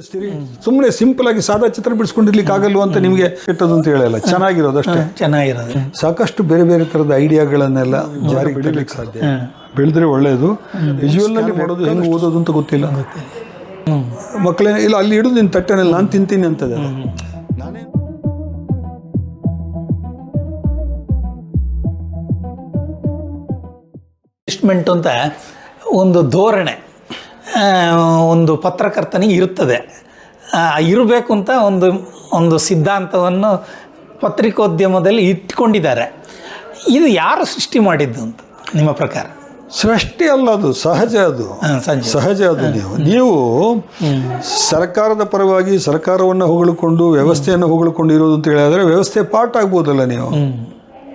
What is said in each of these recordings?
ಬಿಡಿಸ್ತೀರಿ? ಸುಮ್ಮನೆ ಸಿಂಪಲ್ ಆಗಿ ಸಾದಾ ಚಿತ್ರ ಬಿಡಿಸ್ಕೊಂಡಿರ್ಲಿಕ್ಕೆ ಆಗಲ್ಲ ಅಂತ ನಿಮಗೆ ಕೆಟ್ಟದ್ದು ಅಂತ ಹೇಳಲ್ಲ. ಚೆನ್ನಾಗಿರೋದು ಅಷ್ಟೇ. ಚೆನ್ನಾಗಿರೋದು. ಸಾಕಷ್ಟು ಬೇರೆ ಬೇರೆ ತರದ ಐಡಿಯಾಗಳನ್ನೆಲ್ಲ ಜಾರಿಗೆ ಬಿಡಲಿಕ್ಕೆ ಸಾಧ್ಯ ಬೆಳೆದ್ರೆ ಒಳ್ಳೆಯದು ವಿಜುವಲ್ನಲ್ಲಿ ಮಾಡೋದು ಹೆಂಗೆ ಓದೋದು ಅಂತ ಗೊತ್ತಿಲ್ಲ. ಮಕ್ಕಳೇ ಇಲ್ಲ ಅಲ್ಲಿ ಇಡುದು ನಿನ್ ತಟ್ಟೆನಲ್ಲಿ ನಾನು ತಿಂತೀನಿ ಅಂತದೆ. ನಾನೇ ಇನ್ವೆಸ್ಟ್ಮೆಂಟ್ ಅಂತ ಒಂದು ಧೋರಣೆ. ಒಂದು ಪತ್ರಕರ್ತನಿಗೆ ಇರುತ್ತದೆ. ಇರಬೇಕು ಅಂತ ಒಂದು ಒಂದು ಸಿದ್ಧಾಂತವನ್ನು ಪತ್ರಿಕೋದ್ಯಮದಲ್ಲಿ ಇಟ್ಕೊಂಡಿದ್ದಾರೆ. ಇದು ಯಾರು ಸೃಷ್ಟಿ ಮಾಡಿದ್ದು ಅಂತ ನಿಮ್ಮ ಪ್ರಕಾರ? ಸೃಷ್ಟಿ ಅಲ್ಲ ಅದು ಸಹಜ ಅದು. ಸಹಜ. ಅದು ನೀವು. ನೀವು ಸರ್ಕಾರದ ಪರವಾಗಿ ಸರ್ಕಾರವನ್ನು ಹೊಗಳಿಕೊಂಡು ವ್ಯವಸ್ಥೆಯನ್ನು ಹೊಗಳಿಕೊಂಡು ಇರೋದು ಅಂತ ಹೇಳಿದ್ರೆ ವ್ಯವಸ್ಥೆ ಪಾರ್ಟ್ ಆಗ್ಬೋದಲ್ಲ ನೀವು?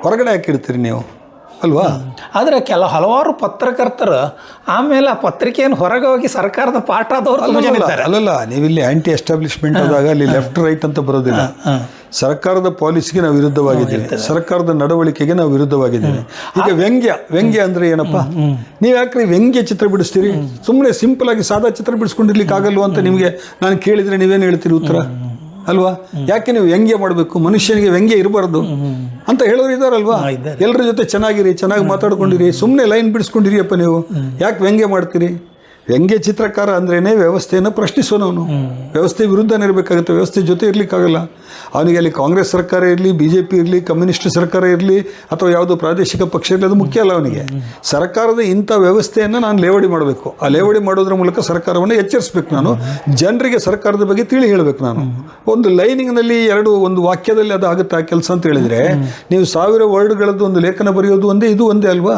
ಹೊರಗಡೆ ಹಾಕಿರ್ತೀರಿ ನೀವು? ಅಲ್ವಾ? ಆದರೆ ಕೆಲ ಹಲವಾರು ಪತ್ರಕರ್ತರು ಆಮೇಲೆ ಆ ಪತ್ರಿಕೆಯನ್ನು ಹೊರಗೆ ಹೋಗಿ ಸರ್ಕಾರದ ಪಾಠ ಆದವರು ಅಲ್ಲಲ್ಲ ನೀವಿಲ್ಲಿ ಆಂಟಿ ಎಸ್ಟಾಬ್ಲಿಷ್ಮೆಂಟ್ ಆದಾಗ ಅಲ್ಲಿ ಲೆಫ್ಟ್ ರೈಟ್ ಅಂತ ಬರೋದಿಲ್ಲ. ಸರ್ಕಾರದ ಪಾಲಿಸಿಗೆ ನಾವು ವಿರುದ್ಧವಾಗಿದ್ದೀವಿ. ಸರ್ಕಾರದ ನಡವಳಿಕೆಗೆ ನಾವು ವಿರುದ್ಧವಾಗಿದ್ದೇವೆ. ಈಗ ವ್ಯಂಗ್ಯ ವ್ಯಂಗ್ಯ ಅಂದ್ರೆ ಏನಪ್ಪ? ನೀವು ಯಾಕ್ರಿ ವ್ಯಂಗ್ಯ ಚಿತ್ರ ಬಿಡಿಸ್ತೀರಿ? ಸುಮ್ಮನೆ ಸಿಂಪಲ್ ಆಗಿ ಸಾದಾ ಚಿತ್ರ ಬಿಡಿಸ್ಕೊಂಡಿರ್ಲಿಕ್ಕೆ ಆಗಲ್ವ ಅಂತ ನಿಮಗೆ ನಾನು ಕೇಳಿದ್ರೆ ನೀವೇನು ಹೇಳ್ತೀರಿ ಉತ್ತರ? ಅಲ್ವಾ? ಯಾಕೆ ನೀವು ವ್ಯಂಗ್ಯ ಮಾಡಬೇಕು? ಮನುಷ್ಯನಿಗೆ ವ್ಯಂಗ್ಯ ಇರಬಾರ್ದು. ಅಂತ ಹೇಳೋರು ಇದಾರಲ್ವಾ. ಎಲ್ಲರ ಜೊತೆ ಚೆನ್ನಾಗಿರಿ ಚೆನ್ನಾಗಿ ಮಾತಾಡ್ಕೊಂಡಿರಿ ಸುಮ್ಮನೆ ಲೈನ್ ಬಿಡಿಸ್ಕೊಂಡಿರಿ ಅಪ್ಪ ನೀವು. ಯಾಕೆ ವ್ಯಂಗ್ಯ ಮಾಡ್ತೀರಿ? ವ್ಯಂಗ್ಯ ಚಿತ್ರಕಾರ ಅಂದ್ರೇ ವ್ಯವಸ್ಥೆಯನ್ನು ಪ್ರಶ್ನಿಸೋನವನು. ವ್ಯವಸ್ಥೆ ವಿರುದ್ಧನೇ ಇರಬೇಕಾಗುತ್ತೆ ವ್ಯವಸ್ಥೆ ಜೊತೆ ಇರಲಿಕ್ಕಾಗಲ್ಲ. ಅವನಿಗೆ ಅಲ್ಲಿ ಕಾಂಗ್ರೆಸ್ ಸರ್ಕಾರ ಇರಲಿ ಬಿ ಜೆ ಪಿ ಇರಲಿ ಕಮ್ಯುನಿಸ್ಟ್ ಸರ್ಕಾರ ಇರಲಿ ಅಥವಾ ಯಾವುದೋ ಪ್ರಾದೇಶಿಕ ಪಕ್ಷ ಇರಲಿ ಅದು ಮುಖ್ಯ ಅಲ್ಲ ಅವನಿಗೆ. ಸರ್ಕಾರದ ಇಂಥ ವ್ಯವಸ್ಥೆಯನ್ನು ನಾನು ಲೇವಡಿ ಮಾಡಬೇಕು. ಆ ಲೇವಡಿ ಮಾಡೋದ್ರ ಮೂಲಕ ಸರ್ಕಾರವನ್ನು ಎಚ್ಚರಿಸ್ಬೇಕು ನಾನು. ಜನರಿಗೆ ಸರ್ಕಾರದ ಬಗ್ಗೆ ತಿಳಿ ಹೇಳಬೇಕು ನಾನು. ಒಂದು ಲೈನಿಂಗ್ನಲ್ಲಿ ಎರಡು ಒಂದು ವಾಕ್ಯದಲ್ಲಿ ಅದು ಆಗುತ್ತೆ ಆ ಕೆಲಸ ಅಂತ ಹೇಳಿದರೆ ನೀವು ಸಾವಿರ ವರ್ಡ್ಗಳದ್ದು ಒಂದು ಲೇಖನ ಬರೆಯೋದು ಒಂದೇ ಇದು ಒಂದೇ ಅಲ್ವಾ?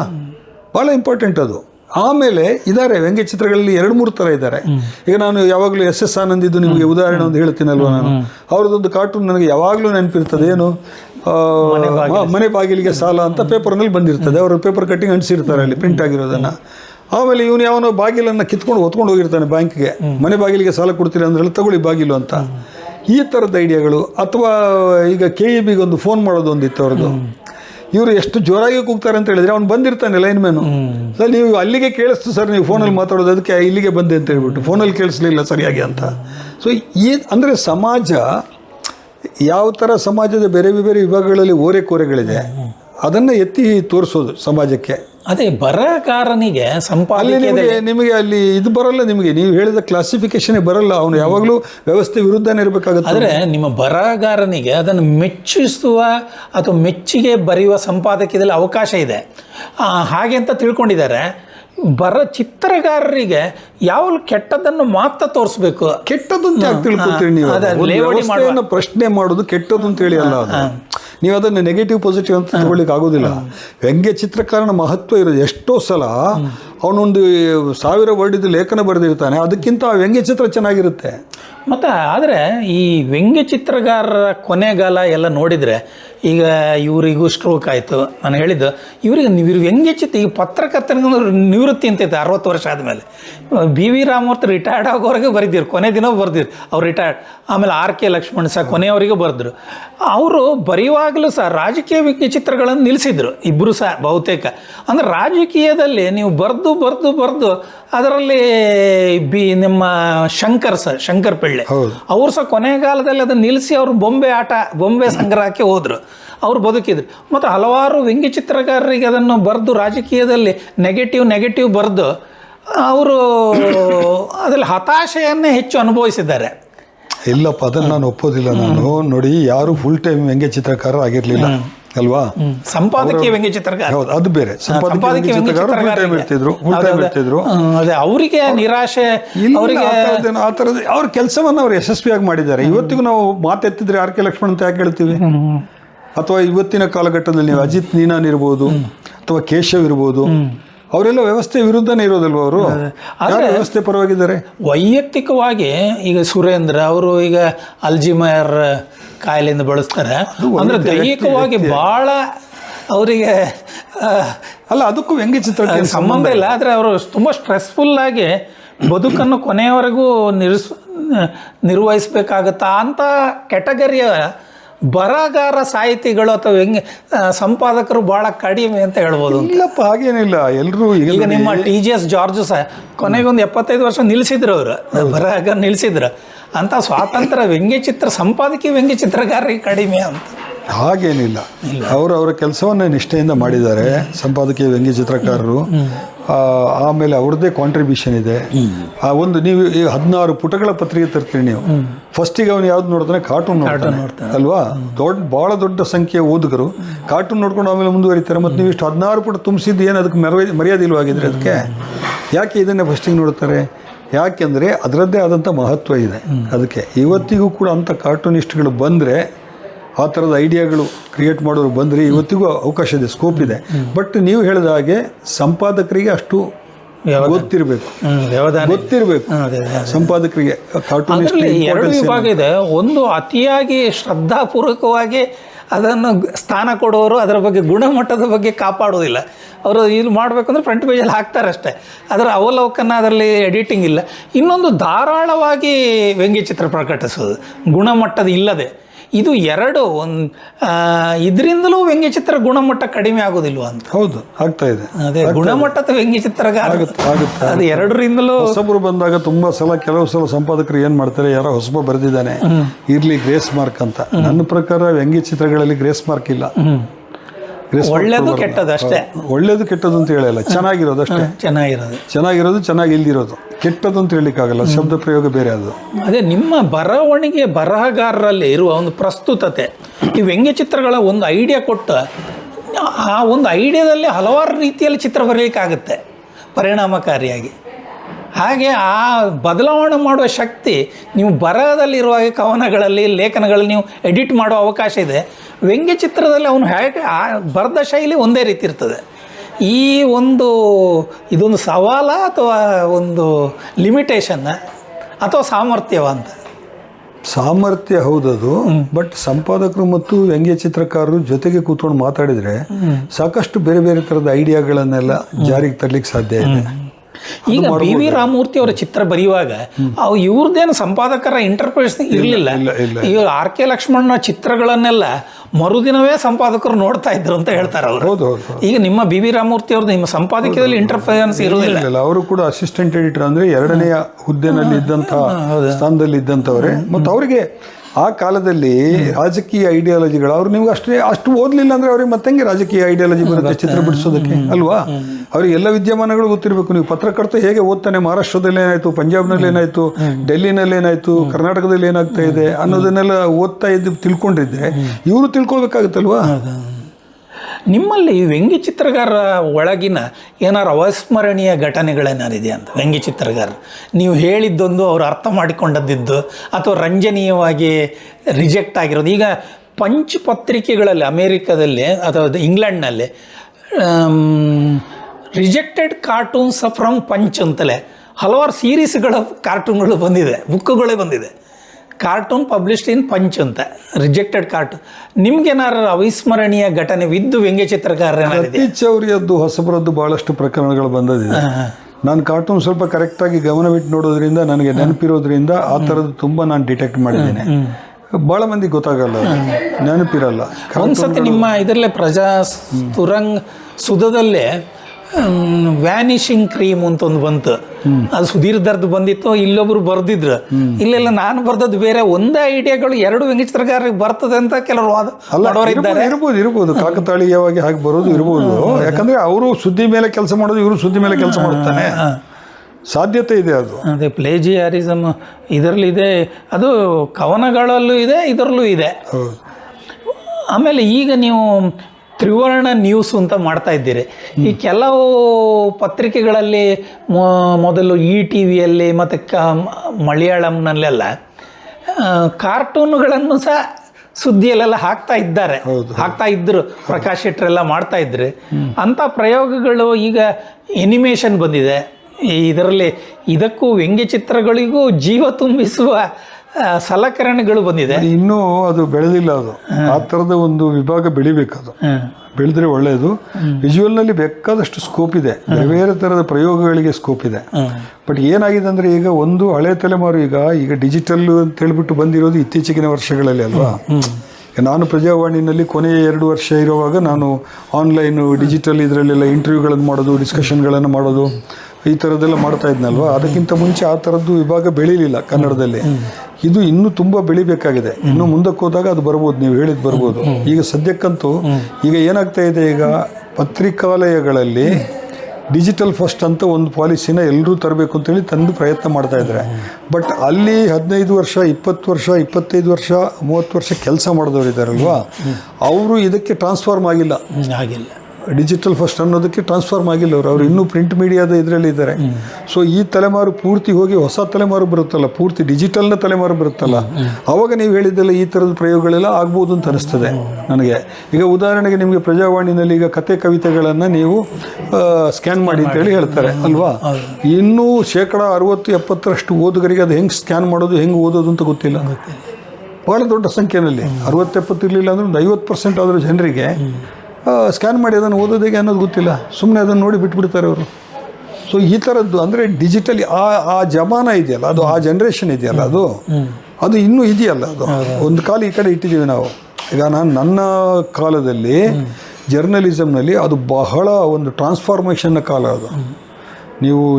ಭಾಳ ಇಂಪಾರ್ಟೆಂಟ್ ಅದು. ಆಮೇಲೆ ಇದ್ದಾರೆ ವ್ಯಂಗ್ಯ ಚಿತ್ರಗಳಲ್ಲಿ ಎರಡು ಮೂರು ಥರ ಇದ್ದಾರೆ ಈಗ ನಾನು ಯಾವಾಗಲೂ ಎಸ್ ಎಸ್ ಆನಂದಿದ್ದು ನಿಮಗೆ ಉದಾಹರಣೆ ಒಂದು ಹೇಳ್ತೀನಲ್ವ ನಾನು. ಅವ್ರದ್ದೊಂದು ಕಾರ್ಟೂನ್ ನನಗೆ ಯಾವಾಗಲೂ ನೆನಪಿರ್ತದೆ. ಏನು? ಮನೆ ಬಾಗಿಲಿಗೆ ಸಾಲ ಅಂತ ಪೇಪರ್ನಲ್ಲಿ ಬಂದಿರ್ತದೆ. ಅವರು ಪೇಪರ್ ಕಟ್ಟಿಂಗ್ ಅಂಟಿಸಿರ್ತಾರೆ ಅಲ್ಲಿ ಪ್ರಿಂಟ್ ಆಗಿರೋದನ್ನ. ಆಮೇಲೆ ಇವನು ಯಾವನೋ ಬಾಗಿಲನ್ನು ಕಿತ್ಕೊಂಡು ಹೊತ್ಕೊಂಡು ಹೋಗಿರ್ತಾನೆ ಬ್ಯಾಂಕ್ಗೆ ಮನೆ ಬಾಗಿಲಿಗೆ ಸಾಲ ಕೊಡ್ತೀರಿ ಅಂದ್ರೆ ತಗೊಳ್ಳಿ ಬಾಗಿಲು ಅಂತ. ಈ ಥರದ ಐಡಿಯಾಗಳು ಅಥವಾ ಈಗ ಕೆ ಇ ಒಂದು ಫೋನ್ ಮಾಡೋದು ಒಂದಿತ್ತು ಅವ್ರದ್ದು. ಇವರು ಎಷ್ಟು ಜೋರಾಗಿ ಕೂಗ್ತಾರೆ ಅಂತ ಹೇಳಿದ್ರೆ ಅವ್ನು ಬಂದಿರ್ತಾನೆ ಲೈನ್ ಮ್ಯಾನು. ಸರ್ ನೀವು ಅಲ್ಲಿಗೆ ಕೇಳಿಸ್ತು ಸರ್ ನೀವು ಫೋನಲ್ಲಿ ಮಾತಾಡೋದು ಅದಕ್ಕೆ ಇಲ್ಲಿಗೆ ಬಂದೆ ಅಂತ ಹೇಳ್ಬಿಟ್ಟು. ಫೋನಲ್ಲಿ ಕೇಳಿಸ್ಲಿಲ್ಲ ಸರಿಯಾಗಿ ಅಂತ. ಸೊ ಈ ಅಂದರೆ ಸಮಾಜ ಯಾವ ಥರ ಸಮಾಜದ ಬೇರೆ ಬೇರೆ ವಿಭಾಗಗಳಲ್ಲಿ ಓರೆ ಕೋರೆಗಳಿದೆ ಅದನ್ನು ಎತ್ತಿ ತೋರಿಸೋದು ಸಮಾಜಕ್ಕೆ. ಅದೇ ಬರಹಗಾರನಿಗೆ ಸಂಪಾದನೆ ನಿಮಗೆ ಅಲ್ಲಿ ಇದು ಬರಲ್ಲ ನಿಮಗೆ. ನೀವು ಹೇಳಿದ ಕ್ಲಾಸಿಫಿಕೇಶನ್ ಬರಲ್ಲ. ಅವನು ಯಾವಾಗಲೂ ವ್ಯವಸ್ಥೆ ವಿರುದ್ಧನೇ ಇರಬೇಕಾಗುತ್ತೆ ಆದರೆ ನಿಮ್ಮ ಬರಹಗಾರನಿಗೆ ಅದನ್ನು ಮೆಚ್ಚಿಸುವ ಅಥವಾ ಮೆಚ್ಚುಗೆ ಬರೆಯುವ ಸಂಪಾದಕದಲ್ಲಿ ಅವಕಾಶ ಇದೆ. ಹಾಗೆ ಅಂತ ತಿಳ್ಕೊಂಡಿದ್ದಾರೆ. ಬರ ಚಿತ್ರಗಾರರಿಗೆ ಯಾವ ಕೆಟ್ಟದನ್ನು ಮಾತ್ರ ತೋರಿಸ್ಬೇಕು. ಯಾಕೆ ತಿಳ್ಕೊತೀರಿ ನೀವು? ಪ್ರಶ್ನೆ ಮಾಡೋದು ಕೆಟ್ಟದ್ದು ಅಂತ ಹೇಳಿ ಅಲ್ಲ ಅದು. ನೀವು ಅದನ್ನು ನೆಗೆಟಿವ್ ಪಾಸಿಟಿವ್ ಅಂತ ತಗೊಳ್ಳಿಕ್ಕೆ ಆಗೋದಿಲ್ಲ ವ್ಯಂಗ್ಯ ಚಿತ್ರಕಾರನ ಮಹತ್ವ ಇರೋದು ಎಷ್ಟೋ ಸಲ ಅವನೊಂದು ಸಾವಿರ ವರ್ಡಿದ ಲೇಖನ ಬರೆದಿರ್ತಾನೆ, ಅದಕ್ಕಿಂತ ಆ ವ್ಯಂಗ್ಯ ಚಿತ್ರ ಚೆನ್ನಾಗಿರುತ್ತೆ. ಮತ್ತು ಆದರೆ ಈ ವ್ಯಂಗ್ಯ ಚಿತ್ರಗಾರರ ಕೊನೆಗಾಲ ಎಲ್ಲ ನೋಡಿದರೆ ಈಗ ಇವರಿಗೂ ಸ್ಟ್ರೋಕ್ ಆಯಿತು. ನಾನು ಹೇಳಿದ್ದು, ಇವರಿಗೆ ಇವ್ರ ವ್ಯಂಗ್ಯ ಚಿತ್ರ ಈಗ ಪತ್ರಕರ್ತನಿಗೆ ನಿವೃತ್ತಿ ಅಂತೈತೆ ಅರವತ್ತು ವರ್ಷ ಆದಮೇಲೆ. ಬಿ ವಿ ರಾಮಮೂರ್ತಿ ರಿಟೈರ್ಡ್ ಆಗೋವರೆಗೆ ಬರೆದಿರು ಕೊನೆ ದಿನ ಬರೆದಿರು ಅವ್ರು ರಿಟೈರ್ಡ್ ಆಮೇಲೆ ಆರ್ ಕೆ ಲಕ್ಷ್ಮಣ್ ಸಹ ಕೊನೆಯವರಿಗೆ ಬರೆದ್ರು. ಅವರು ಬರೆಯುವಾಗಲೂ ಸಹ ರಾಜಕೀಯ ವ್ಯಂಗ್ಯ ಚಿತ್ರಗಳನ್ನು ನಿಲ್ಲಿಸಿದ್ರು ಇಬ್ಬರು ಸಹ ಬಹುತೇಕ. ಅಂದರೆ ರಾಜಕೀಯದಲ್ಲಿ ನೀವು ಬರೆದು ಬರೆದು ಬರೆದು ಅದರಲ್ಲಿ ಬಿ ನಿಮ್ಮ ಶಂಕರ್ ಸರ್ ಶಂಕರ್ ಪಿಳ್ಳೆ. ಅವ್ರು ಸಹ ಕೊನೆಗಾಲದಲ್ಲಿ ಅದನ್ನು ನಿಲ್ಲಿಸಿ ಅವರು ಬೊಂಬೆ ಆಟ ಬೊಂಬೆ ಸಂಗ್ರಹಕ್ಕೆ ಹೋದ್ರು. ಅವ್ರು ಬದುಕಿದ್ರು. ಮತ್ತು ಹಲವಾರು ವ್ಯಂಗ್ಯ ಚಿತ್ರಕಾರರಿಗೆ ಅದನ್ನು ಬರೆದು ರಾಜಕೀಯದಲ್ಲಿ ನೆಗೆಟಿವ್ ನೆಗೆಟಿವ್ ಬರೆದು ಅವರು ಅದರಲ್ಲಿ ಹತಾಶೆಯನ್ನೇ ಹೆಚ್ಚು ಅನುಭವಿಸಿದ್ದಾರೆ. ಇಲ್ಲಪ್ಪ ಅದನ್ನು ನಾನು ಒಪ್ಪೋದಿಲ್ಲ ನಾನು. ನೋಡಿ ಯಾರು ಫುಲ್ ಟೈಮ್ ವ್ಯಂಗ್ಯ ಚಿತ್ರಕಾರ ಆಗಿರಲಿಲ್ಲ. ಅಲ್ವಾ? ಸಂಪಾದಕೀಯ ವ್ಯಂಗ್ಯ ಚಿತ್ರಕಾರ ಹೌದು ಅದು ಬೇರೆ. ಸಂಪಾದಕೀಯ ವ್ಯಂಗ್ಯ ಟೈಮ್ ಇರ್ತಿದ್ರು ಟೈಮ್ ಇರ್ತಿದ್ರು. ಅದೇ. ಅವರಿಗೆ ನಿರಾಶೆ ಅವರಿಗೆ ಆ ಥರದ ಅವ್ರ ಕೆಲಸವನ್ನು ಅವ್ರು ಯಶಸ್ವಿಯಾಗಿ ಮಾಡಿದ್ದಾರೆ. ಇವತ್ತಿಗೂ ನಾವು ಮಾತೆತ್ತಿದ್ರೆ ಆರ್ ಕೆ ಲಕ್ಷ್ಮಣ್ ಅಂತ ಯಾಕೆ ಹೇಳ್ತೀವಿ ಅಥವಾ ಇವತ್ತಿನ ಕಾಲಘಟ್ಟದಲ್ಲಿ ನೀವು ಅಜಿತ್ ನೀನಾನ್ ಇರ್ಬೋದು ಅಥವಾ ಕೇಶವ್ ಇರ್ಬೋದು ಅವರೆಲ್ಲ ವ್ಯವಸ್ಥೆ ವಿರುದ್ಧನೇ ಇರೋದಲ್ವ ಅವರು? ಆದರೆ ವ್ಯವಸ್ಥೆ ಪರವಾಗಿದ್ದಾರೆ? ವೈಯಕ್ತಿಕವಾಗಿ ಈಗ ಸುರೇಂದ್ರ ಅವರು ಈಗ ಅಲ್ಜಿಮಯರ್ ಕಾಯಿಲೆಯಿಂದ ಬಳಸ್ತಾರೆ. ಅಂದ್ರೆ ದೈಹಿಕವಾಗಿ ಬಹಳ ಅವರಿಗೆ ಅಲ್ಲ ಅದಕ್ಕೂ ವ್ಯಂಗ್ಯ ಚಿತ್ರ ಸಂಬಂಧ ಇಲ್ಲ. ಆದರೆ ಅವರು ತುಂಬ ಸ್ಟ್ರೆಸ್ಫುಲ್ ಆಗಿ ಬದುಕನ್ನು ಕೊನೆಯವರೆಗೂ ನಿರ್ಸ್ ನಿರ್ವಹಿಸಬೇಕಾಗತ್ತಾ ಅಂತ ಕೆಟಗರಿಯ ಬರಹಗಾರ ಸಾಹಿತಿಗಳು ಅಥವಾ ಹೆಂಗೆ ಸಂಪಾದಕರು ಭಾಳ ಕಡಿಮೆ ಅಂತ ಹೇಳ್ಬೋದು ಇಲ್ಲಪ್ಪ ಹಾಗೇನಿಲ್ಲ. ಎಲ್ಲರೂ ಈಗ ಈಗ ನಿಮ್ಮ ಟಿ ಜಿ ಎಸ್ ಜಾರ್ಜ್ ಸಹ ಕೊನೆಗೊಂದು ಎಪ್ಪತ್ತೈದು ವರ್ಷ ನಿಲ್ಲಿಸಿದ್ರು ಅವರು. ಬರಹಗಾರ ನಿಲ್ಲಿಸಿದ್ರು ಅಂತ ಸ್ವಾತಂತ್ರ್ಯ ವ್ಯಂಗ್ಯಚಿತ್ರ ಸಂಪಾದಕಿ ವ್ಯಂಗ್ಯಚಿತ್ರಗಾರರಿಗೆ ಕಡಿಮೆ ಅಂತ. ಹಾಗೇನಿಲ್ಲ. ಅವರು ಅವರ ಕೆಲಸವನ್ನ ನಿಷ್ಠೆಯಿಂದ ಮಾಡಿದ್ದಾರೆ ಸಂಪಾದಕೀಯ ವ್ಯಂಗ್ಯಚಿತ್ರಕಾರರು. ಆಮೇಲೆ ಅವ್ರದ್ದೇ ಕಾಂಟ್ರಿಬ್ಯೂಷನ್ ಇದೆ. ಆ ಒಂದು ನೀವು ಈ ಹದಿನಾರು ಪುಟಗಳ ಪತ್ರಿಕೆ ತರ್ತೀರಿ ನೀವು. ಫಸ್ಟಿಗೆ ಅವನು ಯಾವ್ದು ನೋಡ್ತಾನೆ? ಕಾರ್ಟೂನ್ ನೋಡ್ತಾನೆ. ಅಲ್ವಾ? ದೊಡ್ಡ ಬಹಳ ದೊಡ್ಡ ಸಂಖ್ಯೆಯ ಓದುಗರು. ಕಾರ್ಟೂನ್ ನೋಡ್ಕೊಂಡು ಆಮೇಲೆ ಮುಂದುವರಿತಾರೆ. ಮತ್ತು ನೀವು ಇಷ್ಟು ಹದಿನಾರು ಪುಟ ತುಂಬಿಸಿದ್ದು ಏನು ಅದಕ್ಕೆ ಮರ್ಯಾದೆ ಮರ್ಯಾದೆ ಇಲ್ವಾಗಿದ್ರೆ ಅದಕ್ಕೆ? ಯಾಕೆ ಇದನ್ನೇ ಫಸ್ಟಿಗೆ ನೋಡ್ತಾರೆ? ಯಾಕೆಂದರೆ ಅದರದ್ದೇ ಆದಂಥ ಮಹತ್ವ ಇದೆ. ಅದಕ್ಕೆ ಇವತ್ತಿಗೂ ಕೂಡ ಅಂಥ ಕಾರ್ಟೂನಿಸ್ಟ್ಗಳು ಬಂದರೆ ಆ ಥರದ ಐಡಿಯಾಗಳು ಕ್ರಿಯೇಟ್ ಮಾಡೋರು ಬಂದರೆ ಇವತ್ತಿಗೂ ಅವಕಾಶ ಇದೆ ಸ್ಕೋಪ್ ಇದೆ. ಬಟ್ ನೀವು ಹೇಳಿದ ಹಾಗೆ ಸಂಪಾದಕರಿಗೆ ಅಷ್ಟು ಗೊತ್ತಿರಬೇಕು. ಗೊತ್ತಿರಬೇಕು. ಸಂಪಾದಕರಿಗೆ ಕಾರ್ಟೂನಿಸ್ಟ್ ಎರಡು ವಿಭಾಗ ಇದೆ. ಒಂದು ಅತಿಯಾಗಿ ಶ್ರದ್ಧಾಪೂರ್ವಕವಾಗಿ ಅದನ್ನು ಸ್ಥಾನ ಕೊಡೋರು ಅದರ ಬಗ್ಗೆ ಗುಣಮಟ್ಟದ ಬಗ್ಗೆ ಕಾಪಾಡೋದಿಲ್ಲ. ಅವರು ಇದು ಮಾಡಬೇಕಂದ್ರೆ ಫ್ರಂಟ್ ಪೇಜಲ್ಲಿ ಹಾಕ್ತಾರೆ ಅಷ್ಟೇ. ಅದರ ಅವಲೋಕನ ಅದರಲ್ಲಿ ಎಡಿಟಿಂಗ್ ಇಲ್ಲ. ಇನ್ನೊಂದು ಧಾರಾಳವಾಗಿ ವ್ಯಂಗ್ಯಚಿತ್ರ ಪ್ರಕಟಿಸೋದು ಗುಣಮಟ್ಟದ ಇಲ್ಲದೆ. ಇದು ಎರಡು ಒಂದು ಇದರಿಂದಲೂ ವ್ಯಂಗ್ಯಚಿತ್ರ ಗುಣಮಟ್ಟ ಕಡಿಮೆ ಆಗೋದಿಲ್ವ ಅಂತ? ಹೌದು ಆಗ್ತಾ ಇದೆ. ಅದೇ ಗುಣಮಟ್ಟದ ವ್ಯಂಗ್ಯಚಿತ್ರಗಾರ? ಆಗುತ್ತೆ ಆಗುತ್ತೆ ಅದು ಎರಡರಿಂದಲೂ ಹೊಸಬರು ಬಂದಾಗ ತುಂಬಾ ಸಲ ಕೆಲವು ಸಲ ಸಂಪಾದಕರು ಏನ್ ಮಾಡ್ತಾರೆ ಯಾರೋ ಹೊಸಬ ಬರೆದಿದ್ದಾನೆ ಇರ್ಲಿ ಗ್ರೇಸ್ ಮಾರ್ಕ್ ಅಂತ. ನನ್ನ ಪ್ರಕಾರ ವ್ಯಂಗ್ಯ ಚಿತ್ರಗಳಲ್ಲಿ ಗ್ರೇಸ್ ಮಾರ್ಕ್ ಇಲ್ಲ. ಒಳ್ಳೇದು ಕೆಟ್ಟದ್ದು ಅಷ್ಟೇ. ಒಳ್ಳೇದು ಕೆಟ್ಟದ್ದು ಅಂತ ಹೇಳಲ್ಲ ಚೆನ್ನಾಗಿರೋದು ಅಷ್ಟೇ. ಚೆನ್ನಾಗಿರೋದು. ಚೆನ್ನಾಗಿರೋದು ಚೆನ್ನಾಗಿ ಇಲ್ದಿರೋದು. ಕೆಟ್ಟದ್ದು ಅಂತ ಹೇಳಲಿಕ್ಕಾಗಲ್ಲ ಶಬ್ದ ಪ್ರಯೋಗ ಬೇರೆ ಅದು. ಅದೇ ನಿಮ್ಮ ಬರವಣಿಗೆ ಬರಹಗಾರರಲ್ಲಿ ಇರುವ ಒಂದು ಪ್ರಸ್ತುತತೆ ಈ ವ್ಯಂಗ್ಯಚಿತ್ರಗಳ ಒಂದು ಐಡಿಯಾ ಕೊಟ್ಟು ಆ ಒಂದು ಐಡಿಯಾದಲ್ಲಿ ಹಲವಾರು ರೀತಿಯಲ್ಲಿ ಚಿತ್ರ ಬರೆಯಲಿಕ್ಕಾಗುತ್ತೆ ಪರಿಣಾಮಕಾರಿಯಾಗಿ. ಹಾಗೆ ಆ ಬದಲಾವಣೆ ಮಾಡುವ ಶಕ್ತಿ ನೀವು ಬರಹದಲ್ಲಿರುವಾಗ ಕವನಗಳಲ್ಲಿ ಲೇಖನಗಳಲ್ಲಿ ನೀವು ಎಡಿಟ್ ಮಾಡೋ ಅವಕಾಶ ಇದೆ. ವ್ಯಂಗ್ಯಚಿತ್ರದಲ್ಲಿ ಅವನು ಹೇಗೆ ಆ ಬರೆದ ಶೈಲಿ ಒಂದೇ ರೀತಿ ಇರ್ತದೆ. ಈ ಒಂದು ಇದೊಂದು ಸವಾಲ ಅಥವಾ ಒಂದು ಲಿಮಿಟೇಷನ್ನ ಅಥವಾ ಸಾಮರ್ಥ್ಯವ ಅಂತ? ಸಾಮರ್ಥ್ಯ ಹೌದದು ಬಟ್ ಸಂಪಾದಕರು ಮತ್ತು ವ್ಯಂಗ್ಯ ಚಿತ್ರಕಾರರು ಜೊತೆಗೆ ಕೂತ್ಕೊಂಡು ಮಾತಾಡಿದ್ರೆ ಸಾಕಷ್ಟು ಬೇರೆ ಬೇರೆ ಥರದ ಐಡಿಯಾಗಳನ್ನೆಲ್ಲ ಜಾರಿಗೆ ತರ್ಲಿಕ್ಕೆ ಸಾಧ್ಯ ಇದೆ. ಈಗ ಬಿ ವಿ ರಾಮಮೂರ್ತಿ ಅವರ ಚಿತ್ರ ಬರೆಯುವಾಗ ಅವು ಇವ್ರದ್ದೇನು ಸಂಪಾದಕರ ಇಂಟರ್ಪ್ರಿಟೇಷನ್ ಇರಲಿಲ್ಲ. ಈಗ ಆರ್ ಕೆ ಲಕ್ಷ್ಮಣ ಚಿತ್ರಗಳನ್ನೆಲ್ಲ ಮರುದಿನವೇ ಸಂಪಾದಕರು ನೋಡ್ತಾ ಇದ್ರು ಅಂತ ಹೇಳ್ತಾರೆ ಅವರು ಈಗ ನಿಮ್ಮ ಬಿ ವಿ ರಾಮಮೂರ್ತಿ ಅವ್ರದ್ದು ನಿಮ್ಮ ಸಂಪಾದಕದಲ್ಲಿ ಇಂಟರ್ಫರೆನ್ಸ್ ಇರೋದಿಲ್ಲ. ಅವರು ಕೂಡ ಅಸಿಸ್ಟೆಂಟ್ ಎಡಿಟರ್ ಅಂದ್ರೆ ಎರಡನೆಯ ಹುದ್ದೆನಲ್ಲಿ ಇದ್ದಂತಹ ಸ್ಥಾನದಲ್ಲಿ ಇದ್ದಂಥವ್ರೆ ಮತ್ತು ಅವರಿಗೆ ಆ ಕಾಲದಲ್ಲಿ ರಾಜಕೀಯ ಐಡಿಯಾಲಜಿಗಳು ಅವ್ರು ನಿಮ್ಗೆ ಅಷ್ಟೇ ಅಷ್ಟು ಓದ್ಲಿಲ್ಲ ಅಂದ್ರೆ ಅವ್ರಿಗೆ ಮತ್ತಂಗೆ ರಾಜಕೀಯ ಐಡಿಯಾಲಜಿ ಬರುತ್ತೆ. ಚಿತ್ರ ಬಿಡಿಸೋದಕ್ಕೆ ಅಲ್ವಾ? ಅವ್ರಿಗೆ ಎಲ್ಲ ವಿದ್ಯಮಾನಗಳು ಗೊತ್ತಿರಬೇಕು. ನೀವು ಪತ್ರಕರ್ತ ಹೇಗೆ ಓದ್ತಾನೆ ಮಹಾರಾಷ್ಟ್ರದಲ್ಲಿ ಏನಾಯ್ತು ಪಂಜಾಬ್ನಲ್ಲಿ ಏನಾಯ್ತು ಡೆಲ್ಲಿನಲ್ಲಿ ಏನಾಯ್ತು ಕರ್ನಾಟಕದಲ್ಲಿ ಏನಾಗ್ತಾ ಇದೆ ಅನ್ನೋದನ್ನೆಲ್ಲ ಓದ್ತಾ ಇದ್ದು ತಿಳ್ಕೊಂಡಿದ್ರೆ ಇವರು ತಿಳ್ಕೊಳ್ಬೇಕಾಗುತ್ತಲ್ವಾ? ನಿಮ್ಮಲ್ಲಿ ವ್ಯಂಗ್ಯ ಚಿತ್ರಗಾರ ಒಳಗಿನ ಏನಾರು ಅವಸ್ಮರಣೀಯ ಘಟನೆಗಳೇನಾರಿದೆ ಅಂತ? ವ್ಯಂಗ್ಯ ಚಿತ್ರಗಾರ. ನೀವು ಹೇಳಿದ್ದೊಂದು ಅವರು ಅರ್ಥ ಮಾಡಿಕೊಂಡದ್ದಿದ್ದು ಅಥವಾ ರಂಜನೀಯವಾಗಿ ರಿಜೆಕ್ಟ್ ಆಗಿರೋದು. ಈಗ ಪಂಚಪತ್ರಿಕೆಗಳಲ್ಲಿ, ಅಮೇರಿಕಾದಲ್ಲಿ ಅಥವಾ ಇಂಗ್ಲೆಂಡ್ನಲ್ಲಿ ರಿಜೆಕ್ಟೆಡ್ ಕಾರ್ಟೂನ್ಸ್ ಫ್ರಮ್ ಪಂಚ್ ಅಂತಲೇ ಹಲವಾರು ಸೀರೀಸ್ಗಳ ಕಾರ್ಟೂನ್ಗಳು ಬಂದಿದೆ ಬುಕ್ಗಳೇ ಬಂದಿದೆ. ಕಾರ್ಟೂನ್ ಪಬ್ಲಿಷ್ಡ್ ಇನ್ ಪಂಚ್ ಅಂತ ರಿಜೆಕ್ಟೆಡ್ ಕಾರ್ಟೂನ್. ನಿಮ್ಗೇನಾರು ಅವಿಸ್ಮರಣೀಯ ಘಟನೆ ವಿದ್ದು ವ್ಯಂಗ್ಯ ಚಿತ್ರಕಾರರೇನಾರಿದೆ ಸತೀಶ್ ಅವರಿಯದ್ದು ಹೊಸಬರದ್ದು ಬಹಳಷ್ಟು ಪ್ರಕರಣಗಳು ಬಂದದಿದೆ ನಾನು ಕಾರ್ಟೂನ್ ಸ್ವಲ್ಪ ಕರೆಕ್ಟಾಗಿ ಗಮನವಿಟ್ಟು ನೋಡೋದ್ರಿಂದ ನನಗೆ ನೆನಪಿರೋದ್ರಿಂದ ಆ ಥರದ್ದು ತುಂಬ ನಾನು ಡಿಟೆಕ್ಟ್ ಮಾಡಿದ್ದೇನೆ. ಭಾಳ ಮಂದಿ ಗೊತ್ತಾಗಲ್ಲ. ನೆನಪಿರಲ್ಲ. ಒಂದ್ಸತಿ ನಿಮ್ಮ ಇದರಲ್ಲೇ ಪ್ರಜಾ ತುರಂಗ್ ಸುಧದಲ್ಲೇ ವ್ಯಾನಿಷಿಂಗ್ ಕ್ರೀಮ್ ಅಂತ ಒಂದು ಬಂತು. ಅದು ಸುಧೀರ್ ದರ್ದ್ ಬಂದಿತ್ತು ಇಲ್ಲೊಬ್ರು ಬರ್ದಿದ್ರು. ಇಲ್ಲೆಲ್ಲ ನಾನು ಬರ್ದದ್ದು ಬೇರೆ ಒಂದೇ ಐಡಿಯಾಗಳು ಎರಡು ವ್ಯಂಗ್ಯಚಿತ್ರಕಾರರಿಗೆ ಬರ್ತದೆ ಅಂತ ಕೆಲವರು ಮಾಡೋರು ಇದ್ದಾರೆ. ಇರ್ಬೋದು ಇರ್ಬೋದು. ಕಾಕತಾಳೀಯವಾಗಿ ಹಾಗೆ ಬರೋದು ಇರ್ಬೋದು. ಯಾಕಂದ್ರೆ ಅವರು ಸುದ್ದಿ ಮೇಲೆ ಕೆಲಸ ಮಾಡೋದು ಇವರು ಸುದ್ದಿ ಮೇಲೆ ಕೆಲಸ ಮಾಡುತ್ತಾನೆ. ಸಾಧ್ಯತೆ ಇದೆ ಅದು. ಅದೇ ಪ್ಲೇಜಿಯಾರಿಸಮ್ ಇದರಲ್ಲಿ ಇದೆ. ಅದು ಕವನಗಳಲ್ಲೂ ಇದೆ ಇದರಲ್ಲೂ ಇದೆ. ಆಮೇಲೆ ಈಗ ನೀವು ತ್ರಿವರ್ಣ ನ್ಯೂಸ್ ಅಂತ ಮಾಡ್ತಾ ಇದ್ದೀರಿ. ಈ ಕೆಲವು ಪತ್ರಿಕೆಗಳಲ್ಲಿ ಮೊದಲು ಇ ಟಿ ವಿಯಲ್ಲಿ ಮತ್ತು ಕ ಮಲಯಾಳಂನಲ್ಲೆಲ್ಲ ಕಾರ್ಟೂನುಗಳನ್ನು ಸಹ ಸುದ್ದಿಯಲ್ಲೆಲ್ಲ ಹಾಕ್ತಾ ಇದ್ದಾರೆ. ಹಾಕ್ತಾ ಇದ್ರು ಪ್ರಕಾಶ್ ಶೆಟ್ಟರೆಲ್ಲ ಮಾಡ್ತಾ ಇದ್ರು. ಅಂಥ ಪ್ರಯೋಗಗಳು ಈಗ ಎನಿಮೇಷನ್ ಬಂದಿದೆ. ಇದರಲ್ಲಿ ಇದಕ್ಕೂ ವ್ಯಂಗ್ಯ ಚಿತ್ರಗಳಿಗೂ ಜೀವ ತುಂಬಿಸುವ ಸಲಕರಣೆಗಳು ಬಂದಿದೆ. ಇನ್ನೂ ಅದು ಬೆಳೆದಿಲ್ಲ ಅದು. ಆ ಥರದ ಒಂದು ವಿಭಾಗ ಬೆಳಿಬೇಕದು. ಬೆಳೆದ್ರೆ ಒಳ್ಳೆಯದು ವಿಜುವಲ್ನಲ್ಲಿ ಬೇಕಾದಷ್ಟು ಸ್ಕೋಪ್ ಇದೆ. ಬೇರೆ ಬೇರೆ ಥರದ ಪ್ರಯೋಗಗಳಿಗೆ ಸ್ಕೋಪ್ ಇದೆ. ಬಟ್ ಏನಾಗಿದೆ ಅಂದರೆ ಈಗ ಒಂದು ಹಳೆ ತಲೆಮಾರು ಈಗ ಈಗ ಡಿಜಿಟಲ್ ಅಂತ ಹೇಳ್ಬಿಟ್ಟು ಬಂದಿರೋದು ಇತ್ತೀಚೆಗಿನ ವರ್ಷಗಳಲ್ಲಿ ಅಲ್ವಾ? ನಾನು ಪ್ರಜಾವಾಣಿನಲ್ಲಿ ಕೊನೆಯ ಎರಡು ವರ್ಷ ಇರುವಾಗ ನಾನು ಆನ್ಲೈನು ಡಿಜಿಟಲ್ ಇದರಲ್ಲೆಲ್ಲ ಇಂಟರ್ವ್ಯೂಗಳನ್ನು ಮಾಡೋದು ಡಿಸ್ಕಷನ್ಗಳನ್ನು ಮಾಡೋದು. ಈ ಥರದ್ದೆಲ್ಲ ಮಾಡ್ತಾ ಇದ್ನಲ್ವಾ? ಅದಕ್ಕಿಂತ ಮುಂಚೆ ಆ ಥರದ್ದು ವಿಭಾಗ ಬೆಳೀಲಿಲ್ಲ ಕನ್ನಡದಲ್ಲಿ. ಇದು ಇನ್ನೂ ತುಂಬ ಬೆಳಿಬೇಕಾಗಿದೆ. ಇನ್ನು ಮುಂದಕ್ಕೆ ಹೋದಾಗ ಅದು ಬರ್ಬೋದು, ನೀವು ಹೇಳಿದ್ ಬರ್ಬೋದು. ಈಗ ಸದ್ಯಕ್ಕಂತೂ ಈಗ ಏನಾಗ್ತಾ ಇದೆ ಈಗ? ಪತ್ರಿಕಾಲಯಗಳಲ್ಲಿ ಡಿಜಿಟಲ್ ಫಸ್ಟ್ ಅಂತ ಒಂದು ಪಾಲಿಸಿನ ಎಲ್ಲರೂ ತರಬೇಕು ಅಂತೇಳಿ ತಂದು ಪ್ರಯತ್ನ ಮಾಡ್ತಾ ಇದ್ದಾರೆ. ಬಟ್ ಅಲ್ಲಿ ಹದಿನೈದು ವರ್ಷ, ಇಪ್ಪತ್ತು ವರ್ಷ, ಇಪ್ಪತ್ತೈದು ವರ್ಷ, ಮೂವತ್ತು ವರ್ಷ ಕೆಲಸ ಮಾಡಿದವರು ಇದ್ದಾರಲ್ವಾ ಅವರು ಇದಕ್ಕೆ ಟ್ರಾನ್ಸ್ಫಾರ್ಮ್ ಆಗಿಲ್ಲ. ಆಗಿಲ್ಲ. ಡಿಜಿಟಲ್ ಫಸ್ಟ್ ಅನ್ನೋದಕ್ಕೆ ಟ್ರಾನ್ಸ್ಫಾರ್ಮ್ ಆಗಿಲ್ಲ ಅವರು. ಅವ್ರು ಇನ್ನೂ ಪ್ರಿಂಟ್ ಮೀಡಿಯಾದ ಇದರಲ್ಲಿ ಇದ್ದಾರೆ. ಸೊ ಈ ತಲೆಮಾರು ಪೂರ್ತಿ ಹೋಗಿ ಹೊಸ ತಲೆಮಾರು ಬರುತ್ತಲ್ಲ ಪೂರ್ತಿ ಡಿಜಿಟಲ್ನ ತಲೆಮಾರು ಬರುತ್ತಲ್ಲ ಅವಾಗ ನೀವು ಹೇಳಿದ್ದೆಲ್ಲ ಈ ಥರದ ಪ್ರಯೋಗಗಳೆಲ್ಲ ಆಗ್ಬೋದು ಅಂತ ಅನಿಸ್ತದೆ ನನಗೆ. ಈಗ ಉದಾಹರಣೆಗೆ ನಿಮಗೆ ಪ್ರಜಾವಾಣಿನಲ್ಲಿ ಈಗ ಕತೆ ಕವಿತೆಗಳನ್ನು ನೀವು ಸ್ಕ್ಯಾನ್ ಮಾಡಿ ಅಂತೇಳಿ ಹೇಳ್ತಾರೆ ಅಲ್ವಾ? ಇನ್ನೂ ಶೇಕಡ ಅರವತ್ತು ಎಪ್ಪತ್ತರಷ್ಟು ಓದುಗರಿಗೆ ಅದು ಹೆಂಗೆ ಸ್ಕ್ಯಾನ್ ಮಾಡೋದು ಹೆಂಗೆ ಓದೋದು ಅಂತ ಗೊತ್ತಿಲ್ಲ. ಭಾಳ ದೊಡ್ಡ ಸಂಖ್ಯೆಯಲ್ಲಿ. ಅರವತ್ತೆಪ್ಪತ್ತು ಇರಲಿಲ್ಲ ಅಂದ್ರೆ ಒಂದು ಐವತ್ತು ಪರ್ಸೆಂಟ್ ಆದರೂ ಜನರಿಗೆ ಸ್ಕ್ಯಾನ್ ಮಾಡಿ ಅದನ್ನು ಓದೋದು ಹೇಗೆ ಅನ್ನೋದು ಗೊತ್ತಿಲ್ಲ. ಸುಮ್ಮನೆ ಅದನ್ನು ನೋಡಿ ಬಿಟ್ಬಿಡ್ತಾರೆ ಅವರು. ಸೊ ಈ ಥರದ್ದು ಅಂದರೆ ಡಿಜಿಟಲಿ ಆ ಆ ಜಮಾನ ಇದೆಯಲ್ಲ ಅದು ಆ ಜನ್ರೇಷನ್ ಇದೆಯಲ್ಲ ಅದು? ಅದು ಇನ್ನೂ ಇದೆಯಲ್ಲ ಅದು? ಒಂದು ಕಾಲ ಈ ಕಡೆ ಇಟ್ಟಿದ್ದೀವಿ ನಾವು. ಈಗ ನಾನು ನನ್ನ ಕಾಲದಲ್ಲಿ ಜರ್ನಲಿಸಮ್ನಲ್ಲಿ ಅದು ಬಹಳ ಒಂದು ಟ್ರಾನ್ಸ್ಫಾರ್ಮೇಷನ್ನ ಕಾಲ ಅದು. ನೀವು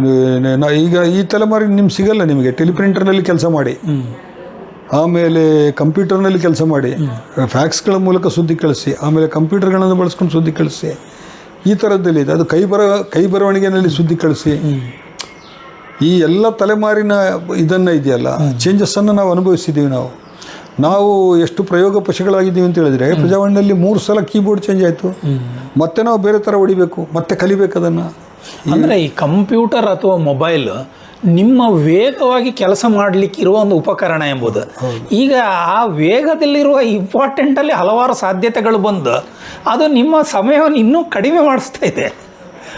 ನಾ- ಈಗ ಈ ತಲೆಮಾರಿಗೆ ನಿಮ್ಗೆ ಸಿಗಲ್ಲ ನಿಮಗೆ ಟೆಲಿಪ್ರಿಂಟರ್ನಲ್ಲಿ ಕೆಲಸ ಮಾಡಿ. ಆಮೇಲೆ ಕಂಪ್ಯೂಟರ್ನಲ್ಲಿ ಕೆಲಸ ಮಾಡಿ ಫ್ಯಾಕ್ಸ್ಗಳ ಮೂಲಕ ಸುದ್ದಿ ಕಳಿಸಿ ಆಮೇಲೆ ಕಂಪ್ಯೂಟರ್ಗಳನ್ನು ಬಳಸ್ಕೊಂಡು ಸುದ್ದಿ ಕಳಿಸಿ ಈ ಥರದ್ದಲ್ಲಿ ಇದೆ. ಅದು ಕೈ ಬರ ಕೈ ಬರವಣಿಗೆನಲ್ಲಿ ಸುದ್ದಿ ಕಳಿಸಿ. ಈ ಎಲ್ಲ ತಲೆಮಾರಿನ ಇದನ್ನು ಇದೆಯಲ್ಲ ಚೇಂಜಸ್ಸನ್ನು ನಾವು ಅನುಭವಿಸಿದ್ದೀವಿ ನಾವು. ನಾವು ಎಷ್ಟು ಪ್ರಯೋಗ ಪಶುಗಳಾಗಿದ್ದೀವಿ ಅಂತ ಹೇಳಿದ್ರೆ ಪ್ರಜಾವಾಣಿಯಲ್ಲಿ ಮೂರು ಸಲ ಕೀಬೋರ್ಡ್ ಚೇಂಜ್ ಆಯಿತು. ಮತ್ತೆ ನಾವು ಬೇರೆ ಥರ ಹೊಡಿಬೇಕು ಮತ್ತೆ ಕಲಿಬೇಕು ಅದನ್ನು. ಅಂದರೆ ಈ ಕಂಪ್ಯೂಟರ್ ಅಥವಾ ಮೊಬೈಲ್ ನಿಮ್ಮ ವೇಗವಾಗಿ ಕೆಲಸ ಮಾಡಲಿಕ್ಕೆ ಇರುವ ಒಂದು ಉಪಕರಣ ಎಂಬುದು. ಈಗ ಆ ವೇಗದಲ್ಲಿರುವ ಇಂಪಾರ್ಟೆಂಟಲ್ಲಿ ಹಲವಾರು ಸಾಧ್ಯತೆಗಳು ಬಂದು ಅದು ನಿಮ್ಮ ಸಮಯವನ್ನು ಇನ್ನೂ ಕಡಿಮೆ ಮಾಡಿಸ್ತಾ ಇದೆ.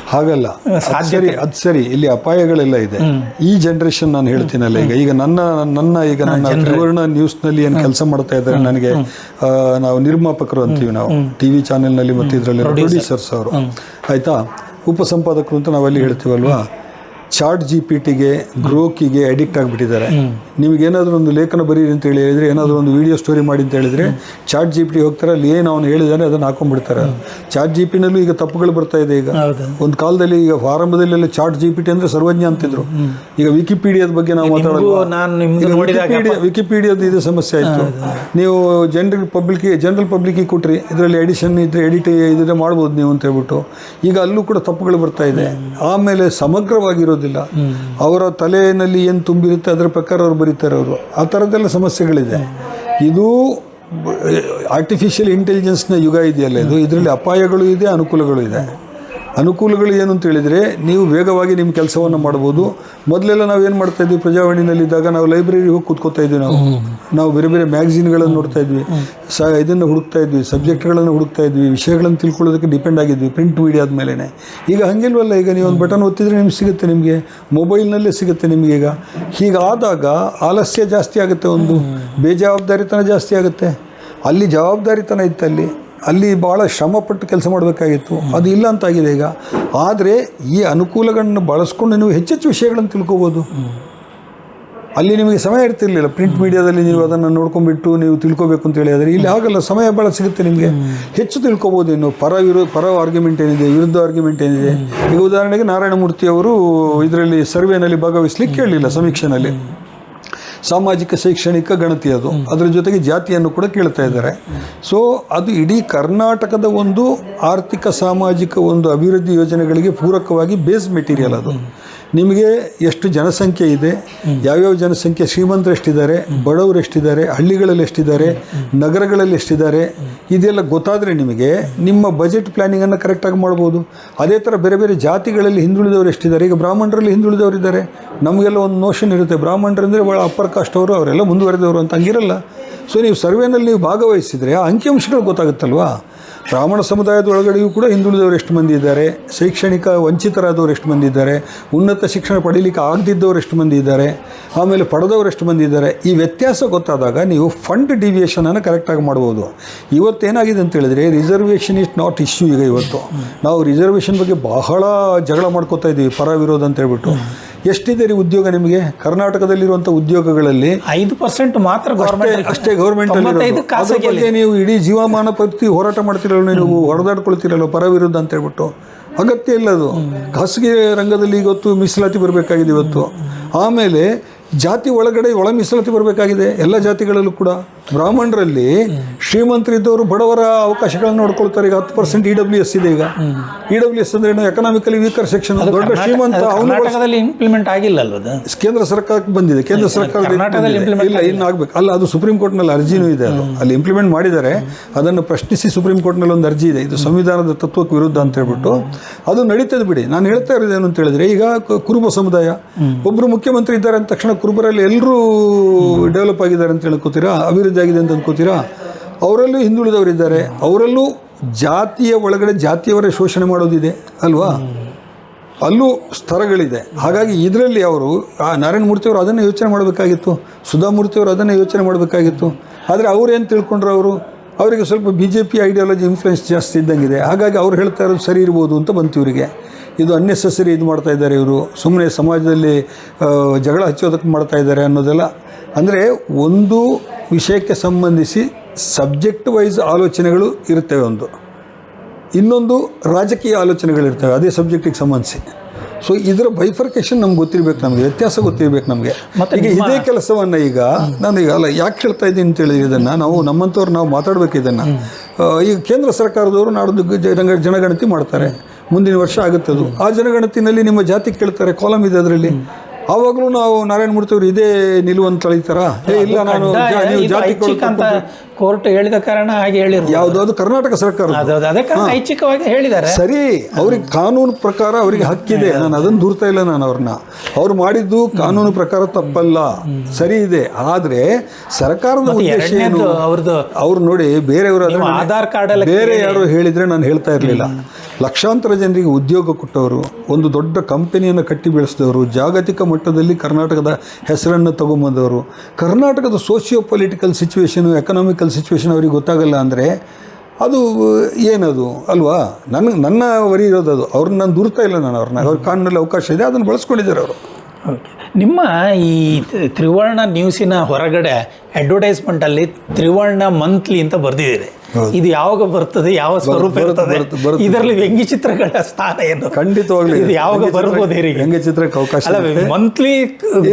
ಹಾಗಲ್ಲ. ಸರಿ ಅದು ಸರಿ. ಇಲ್ಲಿ ಅಪಾಯಗಳೆಲ್ಲ ಇದೆ. ಈ ಜನರೇಷನ್ ನಾನು ಹೇಳ್ತೀನಲ್ಲ ಈಗ ಈಗ ನನ್ನ ನನ್ನ ಈಗ ನನ್ನ ತ್ರಿವರ್ಣ ನ್ಯೂಸ್ನಲ್ಲಿ ಏನು ಕೆಲಸ ಮಾಡ್ತಾ ಇದ್ದಾರೆ ನನಗೆ ನಾವು ನಿರ್ಮಾಪಕರು ಅಂತೀವಿ ನಾವು. ಟಿ ವಿ ಚಾನೆಲ್ನಲ್ಲಿ ಮತ್ತು ಇದರಲ್ಲಿ ಪ್ರೊಡ್ಯೂಸರ್ಸ್ ಅವರು. ಆಯ್ತಾ? ಉಪಸಂಪಾದಕರು ಅಂತ ನಾವಲ್ಲಿ ಹೇಳ್ತೀವಲ್ವಾ? ಚಾಟ್ ಜಿ ಪಿ ಟಿಗೆ ಗ್ರೋಕಿಗೆ ಅಡಿಕ್ಟ್ ಆಗಿಬಿಟ್ಟಿದ್ದಾರೆ. ನಿಮ್ಗೆ ಏನಾದರೂ ಒಂದು ಲೇಖನ ಬರೀರಿ ಅಂತ ಹೇಳಿ ಹೇಳಿದ್ರೆ ಏನಾದರೂ ಒಂದು ವಿಡಿಯೋ ಸ್ಟೋರಿ ಮಾಡಿ ಅಂತ ಹೇಳಿದ್ರೆ ಚಾಟ್ ಜಿ ಪಿ ಟಿ ಹೋಗ್ತಾರೆ ಅಲ್ಲಿ ಏನು ಅವನು ಹೇಳಿದಾನೆ ಅದನ್ನು ಹಾಕೊಂಡ್ಬಿಡ್ತಾರೆ. ಚಾಟ್ ಜಿ ಪಿನಲ್ಲೂ ಈಗ ತಪ್ಪುಗಳು ಬರ್ತಾ ಇದೆ ಈಗ. ಒಂದು ಕಾಲದಲ್ಲಿ ಈಗ ಆರಂಭದಲ್ಲೆಲ್ಲ ಚಾಟ್ ಜಿ ಪಿ ಟಿ ಅಂದ್ರೆ ಸರ್ವಜ್ಞ ಅಂತಿದ್ರು. ಈಗ ವಿಕಿಪೀಡಿಯಾದ ಬಗ್ಗೆ ನಾವು ಮಾತಾಡೋದು ವಿಕಿಪೀಡಿಯಾದ ಇದು ಸಮಸ್ಯೆ ಆಯಿತು. ನೀವು ಜನರಲ್ ಪಬ್ಲಿಕ್ ಜನರಲ್ ಪಬ್ಲಿಕ್ಗೆ ಕೊಟ್ರಿ ಇದರಲ್ಲಿ ಎಡಿಷನ್ ಇದ್ರೆ ಎಡಿಟ್ ಇದ್ರೆ ಮಾಡ್ಬೋದು ನೀವು ಅಂತ ಹೇಳ್ಬಿಟ್ಟು. ಈಗ ಅಲ್ಲೂ ಕೂಡ ತಪ್ಪುಗಳು ಬರ್ತಾ ಇದೆ. ಆಮೇಲೆ ಸಮಗ್ರವಾಗಿರೋದಿಲ್ಲ ಅವರ ತಲೆಯಲ್ಲಿ ಏನು ತುಂಬಿರುತ್ತೆ ಅದರ ಪ್ರಕಾರ ಅವ್ರು ಬರೀತಾರೆ ಅವರು. ಆ ಥರದ್ದೆಲ್ಲ ಸಮಸ್ಯೆಗಳಿದೆ. ಇದು ಆರ್ಟಿಫಿಷಿಯಲ್ ಇಂಟೆಲಿಜೆನ್ಸ್ನ ಯುಗ ಇದೆಯಲ್ಲ ಇದು ಇದರಲ್ಲಿ ಅಪಾಯಗಳು ಇದೆ ಅನುಕೂಲಗಳು ಇದೆ. ಅನುಕೂಲಗಳು ಏನು ಅಂತ ಹೇಳಿದರೆ ನೀವು ವೇಗವಾಗಿ ನಿಮ್ಮ ಕೆಲಸವನ್ನು ಮಾಡ್ಬೋದು ಮೊದಲೆಲ್ಲ ನಾವು ಏನು ಮಾಡ್ತಾ ಇದ್ವಿ ಪ್ರಜಾವಾಣಿನಲ್ಲಿದ್ದಾಗ ನಾವು ಲೈಬ್ರರಿ ಹೋಗಿ ಕೂತ್ಕೋತಾ ಇದ್ವಿ ನಾವು. ನಾವು ಬೇರೆ ಬೇರೆ ಮ್ಯಾಗ್ಝಿನ್ಗಳನ್ನು ನೋಡ್ತಾ ಇದ್ವಿ. ಸ ಇದನ್ನು ಹುಡುಕ್ತಾ ಇದ್ವಿ ಸಬ್ಜೆಕ್ಟ್ಗಳನ್ನು ಹುಡುಕ್ತಾ ಇದ್ವಿ ವಿಷಯಗಳನ್ನು ತಿಳ್ಕೊಳ್ಳೋದಕ್ಕೆ ಡಿಪೆಂಡ್ ಆಗಿದ್ವಿ ಪ್ರಿಂಟ್ ಮೀಡಿಯಾದ ಮೇಲೇ ಈಗ ಹಂಗಿಲ್ವಲ್ಲ ಈಗ ನೀವು ಒಂದು ಬಟನ್ ಒತ್ತಿದ್ರೆ ನಿಮ್ಗೆ ಸಿಗುತ್ತೆ ನಿಮಗೆ ಮೊಬೈಲ್ನಲ್ಲೇ ಸಿಗುತ್ತೆ ನಿಮಗೆ ಈಗ. ಹೀಗಾದಾಗ ಆಲಸ್ಯ ಜಾಸ್ತಿ ಆಗುತ್ತೆ ಒಂದು. ಬೇಜವಾಬ್ದಾರಿತನ ಜಾಸ್ತಿ ಆಗುತ್ತೆ. ಅಲ್ಲಿ ಜವಾಬ್ದಾರಿತನ ಇತ್ತು ಅಲ್ಲಿ ಭಾಳ ಶ್ರಮಪಟ್ಟು ಕೆಲಸ ಮಾಡಬೇಕಾಗಿತ್ತು. ಅದು ಇಲ್ಲ ಅಂತಾಗಿದೆ ಈಗ. ಆದರೆ ಈ ಅನುಕೂಲಗಳನ್ನು ಬಳಸ್ಕೊಂಡು ನೀವು ಹೆಚ್ಚೆಚ್ಚು ವಿಷಯಗಳನ್ನು ತಿಳ್ಕೊಬೋದು. ಅಲ್ಲಿ ನಿಮಗೆ ಸಮಯ ಇರ್ತಿರ್ಲಿಲ್ಲ. ಪ್ರಿಂಟ್ ಮೀಡಿಯಾದಲ್ಲಿ ನೀವು ಅದನ್ನು ನೋಡ್ಕೊಂಡ್ಬಿಟ್ಟು ನೀವು ತಿಳ್ಕೊಬೇಕು ಅಂತ ಆದರೆ ಇಲ್ಲಿ ಆಗಲ್ಲ ಸಮಯ ಭಾಳ ಸಿಗುತ್ತೆ ನಿಮಗೆ. ಹೆಚ್ಚು ತಿಳ್ಕೊಬೋದು ಇನ್ನು. ಪರ ವಿರೋ, ಪರ ಆರ್ಗ್ಯುಮೆಂಟ್ ಏನಿದೆ, ವಿರುದ್ಧ ಆರ್ಗ್ಯುಮೆಂಟ್ ಏನಿದೆ. ಈಗ ಉದಾಹರಣೆಗೆ ನಾರಾಯಣಮೂರ್ತಿ ಅವರು ಇದರಲ್ಲಿ ಸರ್ವೆನಲ್ಲಿ ಭಾಗವಹಿಸ್ಲಿಕ್ಕೆ ಕೇಳಲಿಲ್ಲ ಸಮೀಕ್ಷೆನಲ್ಲಿ. ಸಾಮಾಜಿಕ ಶೈಕ್ಷಣಿಕ ಗಣತಿ ಅದು. ಅದರ ಜೊತೆಗೆ ಜಾತಿಯನ್ನು ಕೂಡ ಕೇಳ್ತಾ ಇದ್ದಾರೆ. ಸೊ ಅದು ಇಡೀ ಕರ್ನಾಟಕದ ಒಂದು ಆರ್ಥಿಕ ಸಾಮಾಜಿಕ ಒಂದು ಅಭಿವೃದ್ಧಿ ಯೋಜನೆಗಳಿಗೆ ಪೂರಕವಾಗಿ ಬೇಸ್ ಮೆಟೀರಿಯಲ್ ಅದು. ನಿಮಗೆ ಎಷ್ಟು ಜನಸಂಖ್ಯೆ ಇದೆ, ಯಾವ್ಯಾವ ಜನಸಂಖ್ಯೆ, ಶ್ರೀಮಂತರು ಎಷ್ಟಿದ್ದಾರೆ, ಬಡವರು ಎಷ್ಟಿದ್ದಾರೆ, ಹಳ್ಳಿಗಳಲ್ಲಿ ಎಷ್ಟಿದ್ದಾರೆ, ನಗರಗಳಲ್ಲಿ ಎಷ್ಟಿದ್ದಾರೆ, ಇದೆಲ್ಲ ಗೊತ್ತಾದರೆ ನಿಮಗೆ ನಿಮ್ಮ ಬಜೆಟ್ ಪ್ಲ್ಯಾನಿಂಗನ್ನು ಕರೆಕ್ಟಾಗಿ ಮಾಡ್ಬೋದು. ಅದೇ ಥರ ಬೇರೆ ಬೇರೆ ಜಾತಿಗಳಲ್ಲಿ ಹಿಂದುಳಿದವರು ಎಷ್ಟಿದ್ದಾರೆ, ಈಗ ಬ್ರಾಹ್ಮಣರಲ್ಲಿ ಹಿಂದುಳಿದವರು ಇದ್ದಾರೆ. ನಮಗೆಲ್ಲ ಒಂದು ನೋಷನ್ ಇರುತ್ತೆ, ಬ್ರಾಹ್ಮಣರು ಅಂದರೆ ಭಾಳ ಅಪ್ಪರ್ ಕಾಸ್ಟ್ ಅವರು, ಅವರೆಲ್ಲ ಮುಂದುವರೆದವರು ಅಂತ ಹಂಗಿರಲ್ಲ. ಸೊ ನೀವು ಸರ್ವೇನಲ್ಲಿ ನೀವು ಭಾಗವಹಿಸಿದರೆ ಆ ಅಂಕಿಅಂಶಗಳು ಗೊತ್ತಾಗುತ್ತಲ್ವಾ? ಬ್ರಾಹ್ಮಣ ಸಮುದಾಯದ ಒಳಗಡೆಯೂ ಕೂಡ ಹಿಂದುಳಿದವರು ಎಷ್ಟು ಮಂದಿ ಇದ್ದಾರೆ? ಶೈಕ್ಷಣಿಕ ವಂಚಿತರಾದವರು ಎಷ್ಟು ಮಂದಿ ಇದ್ದಾರೆ? ಉನ್ನತ ಶಿಕ್ಷಣ ಪಡೀಲಿಕ್ಕೆ ಆಗದಿದ್ದವರು ಎಷ್ಟು ಮಂದಿ ಇದ್ದಾರೆ? ಆಮೇಲೆ ಪಡೆದವರು ಎಷ್ಟು ಮಂದಿ ಇದ್ದಾರೆ? ಈ ವ್ಯತ್ಯಾಸ ಗೊತ್ತಾದಾಗ ನೀವು ಫಂಡ್ ಡಿವಿಯೇಷನನ್ನು ಕರೆಕ್ಟಾಗಿ ಮಾಡ್ಬೋದು. ಇವತ್ತೇನಾಗಿದೆ ಅಂತ ಹೇಳಿದ್ರೆ ರಿಸರ್ವೇಷನ್ ಇಸ್ ನಾಟ್ ಇಶ್ಯೂ ಈಗ ಇವತ್ತು. ನಾವು ರಿಸರ್ವೇಷನ್ ಬಗ್ಗೆ ಬಹಳ ಜಗಳ ಮಾಡ್ಕೋತಾ ಇದ್ದೀವಿ ಪರ ವಿರೋಧ ಅಂತ ಹೇಳ್ಬಿಟ್ಟು. ಎಷ್ಟಿದೆ ರೀ ಉದ್ಯೋಗ ನಿಮಗೆ? ಕರ್ನಾಟಕದಲ್ಲಿರುವಂಥ ಉದ್ಯೋಗಗಳಲ್ಲಿ ಐದು ಪರ್ಸೆಂಟ್ ಮಾತ್ರ ಅಷ್ಟೇ ಗೌರ್ಮೆಂಟ್ ನೀವು ಇಡೀ ಜೀವಮಾನ ಪ್ರತಿ ಹೋರಾಟ ಮಾಡ್ತಿರಲ್ಲ ನೀವು ಹೊಡೆದಾಡ್ಕೊಳ್ತಿರಲ್ಲ ಪರ ವಿರುದ್ಧ ಅಂತ ಹೇಳ್ಬಿಟ್ಟು. ಅಗತ್ಯ ಇಲ್ಲ ಅದು. ಖಾಸಗಿ ರಂಗದಲ್ಲಿ ಇವತ್ತು ಮೀಸಲಾತಿ ಬರಬೇಕಾಗಿದೆ ಇವತ್ತು. ಆಮೇಲೆ ಜಾತಿ ಒಳಗಡೆ ಒಳ ಮೀಸಲಾತಿ ಬರಬೇಕಾಗಿದೆ. ಎಲ್ಲ ಜಾತಿಗಳಲ್ಲೂ ಕೂಡ. ಬ್ರಾಹ್ಮಣರಲ್ಲಿ ಶ್ರೀಮಂತರಿದ್ದವರು ಬಡವರ ಅವಕಾಶಗಳನ್ನು ನೋಡ್ಕೊಳ್ತಾರೆ. ಈಗ ಹತ್ತು ಪರ್ಸೆಂಟ್ ಇ ಡಬ್ಲ್ಯೂ ಎಸ್ ಇದೆ ಈಗ. ಇ ಡಬ್ಲ್ಯೂ ಎಸ್ ಅಂದ್ರೆ ಎಕನಾಮಿಕಲಿ ವೀಕರ್ ಸೆಕ್ಷನ್ ದೊಡ್ಡ ಶ್ರೀಮಂತ ಅವನು ಇಂಪ್ಲಿಮೆಂಟ್ ಆಗಿಲ್ಲ ಅಲ್ವಾ ಕೇಂದ್ರ ಸರ್ಕಾರಕ್ಕೆ ಬಂದಿದೆ. ಕೇಂದ್ರ ಸರ್ಕಾರ ಇಲ್ಲ ಇನ್ನು ಆಗ್ಬೇಕು. ಅಲ್ಲ ಅದು ಸುಪ್ರೀಂ ಕೋರ್ಟ್ನಲ್ಲಿ ಅರ್ಜಿನೂ ಇದೆ ಅದು. ಅಲ್ಲಿ ಇಂಪ್ಲಿಮೆಂಟ್ ಮಾಡಿದರೆ ಅದನ್ನು ಪ್ರಶ್ನಿಸಿ ಸುಪ್ರೀಂ ಕೋರ್ಟ್ನಲ್ಲಿ ಒಂದು ಅರ್ಜಿ ಇದೆ. ಇದು ಸಂವಿಧಾನದ ತತ್ವಕ್ಕೆ ವಿರುದ್ಧ ಅಂತ ಹೇಳ್ಬಿಟ್ಟು. ಅದು ನಡೀತದೆ ಬಿಡಿ. ನಾನು ಹೇಳ್ತಾ ಇರೋದು ಏನು ಅಂತ ಹೇಳಿದ್ರೆ ಈಗ ಕುರುಬ ಸಮುದಾಯ. ಒಬ್ಬರು ಮುಖ್ಯಮಂತ್ರಿ ಇದ್ದಾರೆ ಅಂದ ತಕ್ಷಣ ಕುರುಬರಲ್ಲಿ ಎಲ್ಲರೂ ಡೆವಲಪ್ ಆಗಿದ್ದಾರೆ ಅಂತ ಹೇಳ್ಕೋತೀರಾ ಅಭಿವೃದ್ಧಿ ಆಗಿದೆ ಅಂತ ಅಂದ್ಕೋತೀರಾ ಅವರಲ್ಲೂ ಹಿಂದುಳಿದವರಿದ್ದಾರೆ. ಅವರಲ್ಲೂ ಜಾತಿಯ ಒಳಗಡೆ ಜಾತಿಯವರೇ ಶೋಷಣೆ ಮಾಡೋದಿದೆ ಅಲ್ವಾ? ಅಲ್ಲೂ ಸ್ತರಗಳಿದೆ ಹಾಗಾಗಿ ಇದರಲ್ಲಿ ಅವರು ಆ ನಾರಾಯಣ ಮೂರ್ತಿಯವರು ಅದನ್ನು ಯೋಚನೆ ಮಾಡಬೇಕಾಗಿತ್ತು. ಸುಧಾಮೂರ್ತಿಯವರು ಅದನ್ನೇ ಯೋಚನೆ ಮಾಡಬೇಕಾಗಿತ್ತು. ಆದರೆ ಅವ್ರೇನು ತಿಳ್ಕೊಂಡ್ರು ಅವರು? ಅವರಿಗೆ ಸ್ವಲ್ಪ B J P ideology influence ಜಾಸ್ತಿ ಇದ್ದಂಗಿದೆ. ಹಾಗಾಗಿ ಅವ್ರು ಹೇಳ್ತಾ ಇರೋದು ಸರಿ ಇರ್ಬೋದು ಅಂತ ಬಂತು ಇವರಿಗೆ. ಇದು ಅನ್ನೆಸೆಸರಿ ಇದು ಮಾಡ್ತಾ ಇದ್ದಾರೆ ಇವರು. ಸುಮ್ಮನೆ ಸಮಾಜದಲ್ಲಿ ಜಗಳ ಹಚ್ಚೋದಕ್ಕೆ ಮಾಡ್ತಾ ಇದ್ದಾರೆ ಅನ್ನೋದೆಲ್ಲ. ಅಂದರೆ ಒಂದು ವಿಷಯಕ್ಕೆ ಸಂಬಂಧಿಸಿ ಸಬ್ಜೆಕ್ಟ್ ವೈಸ್ ಆಲೋಚನೆಗಳು ಇರುತ್ತವೆ ಒಂದು. ಇನ್ನೊಂದು ರಾಜಕೀಯ ಆಲೋಚನೆಗಳಿರ್ತವೆ ಅದೇ ಸಬ್ಜೆಕ್ಟಿಗೆ ಸಂಬಂಧಿಸಿ. ಸೊ ಇದರ ಬೈಫರ್ಕೇಶನ್ ನಮ್ಗೆ ಗೊತ್ತಿರಬೇಕು ನಮಗೆ ವ್ಯತ್ಯಾಸ ಗೊತ್ತಿರಬೇಕು ನಮಗೆ. ಈಗ ಇದೇ ಕೆಲಸವನ್ನು ಈಗ ನಾನು ಈಗ ಅಲ್ಲ ಯಾಕೆ ಹೇಳ್ತಾ ಇದ್ದೀನಿ ಅಂತ ಹೇಳಿದ್ರೆ ಇದನ್ನು ನಾವು ನಮ್ಮಂಥವ್ರು ನಾವು ಮಾತಾಡಬೇಕು ಇದನ್ನು. ಈಗ ಕೇಂದ್ರ ಸರ್ಕಾರದವರು ನಾಡೋದು ಜನ ಜನಗಣತಿ ಮಾಡ್ತಾರೆ. ಮುಂದಿನ ವರ್ಷ ಆಗುತ್ತೆ ಅದು. ಆ ಜನಗಣತಿನಲ್ಲಿ ನಿಮ್ಮ ಜಾತಿ ಕೇಳ್ತಾರೆ ಕಾಲಮ್ ಇದೆ ಅದರಲ್ಲಿ. ಆವಾಗಲೂ ನಾವು ನಾರಾಯಣ ಮೂರ್ತಿ ಅವರು ಇದೇ ನಿಲುವನ್ನು ತಳಿತಾರ? ಇಲ್ಲ ನಾನು ನೀವು ಜಾತಿ ಕೋರ್ಟ್ ಹೇಳಿದ ಕಾರಣ ಹಾಗೆ ಹೇಳಿರ್ಬೋದು ಯಾವ್ದಾದ್ರು ಕರ್ನಾಟಕ ಸರ್ಕಾರ. ಐಚ್ಛಿಕವಾಗಿ ಹೇಳಿದ್ದಾರೆ. ಸರಿ ಅವ್ರಿಗೆ ಕಾನೂನು ಪ್ರಕಾರ ಅವರಿಗೆ ಹಕ್ಕಿದೆ. ನಾನು ಅದನ್ನು ದೂರ್ತಾ ಇಲ್ಲ ನಾನು ಅವ್ರನ್ನ. ಅವ್ರು ಮಾಡಿದ್ದು ಕಾನೂನು ಪ್ರಕಾರ ತಪ್ಪಲ್ಲ. ಸರಿ ಇದೆ. ಆದ್ರೆ ಸರ್ಕಾರದ ಉದ್ದೇಶ ಏನು? ಅವ್ರದ್ದು ಅವ್ರು ನೋಡಿ ಬೇರೆಯವರ ಆಧಾರ್ ಕಾರ್ಡ್ ಬೇರೆ ಯಾರು ಹೇಳಿದ್ರೆ ನಾನು ಹೇಳ್ತಾ ಇರಲಿಲ್ಲ. ಲಕ್ಷಾಂತರ ಜನರಿಗೆ ಉದ್ಯೋಗ ಕೊಟ್ಟವರು ಒಂದು ದೊಡ್ಡ ಕಂಪನಿಯನ್ನು ಕಟ್ಟಿ ಬೆಳೆಸಿದವರು ಜಾಗತಿಕ ಮಟ್ಟದಲ್ಲಿ ಕರ್ನಾಟಕದ ಹೆಸರನ್ನು ತಗೊಂಬಂದವರು. ಕರ್ನಾಟಕದ socio political situation economical situation ಅವ್ರಿಗೆ ಗೊತ್ತಾಗಲ್ಲ ಅಂದರೆ ಅದು ಏನದು? ಅಲ್ವಾ? ನನ್ನ ನನ್ನ ವರಿ ಇರೋದು ಅದು. ಅವ್ರನ್ನ ನಾನು ದೂರ್ತಾ ಇಲ್ಲ ನಾನು ಅವ್ರನ್ನ ಅವ್ರ ಕಾಣಲ್ಲಿ ಅವಕಾಶ ಇದೆ, ಅದನ್ನು ಬಳಸ್ಕೊಂಡಿದ್ದಾರೆ ಅವರು. ನಿಮ್ಮ ಈ ತ್ರಿವರ್ಣ ನ್ಯೂಸಿನ ಹೊರಗಡೆ ಅಡ್ವರ್ಟೈಸ್ಮೆಂಟ್ ಅಲ್ಲಿ ತ್ರಿವರ್ಣ ಮಂತ್ಲಿ ಅಂತ ಬರ್ದಿದ್ದೀರಿ. ಇದು ಯಾವಾಗ ಬರ್ತದೆ ಯಾವ ಸ್ವರೂಪ ಇರ್ತದೆ. ಇದರಲ್ಲಿ ವ್ಯಂಗ್ಯ ಚಿತ್ರಗಳ ಸ್ಥಾನ ಏನು? ಖಂಡಿತವಾಗ್ಲೂ ಇದು. ಯಾವಾಗ ಬರ್ಬೋದು ಹೇಗೆ ಹೆಂಗೆ ಚಿತ್ರಕ್ಕೆ ಅವಕಾಶ ಅಲ್ಲ ಮಂತ್ಲಿ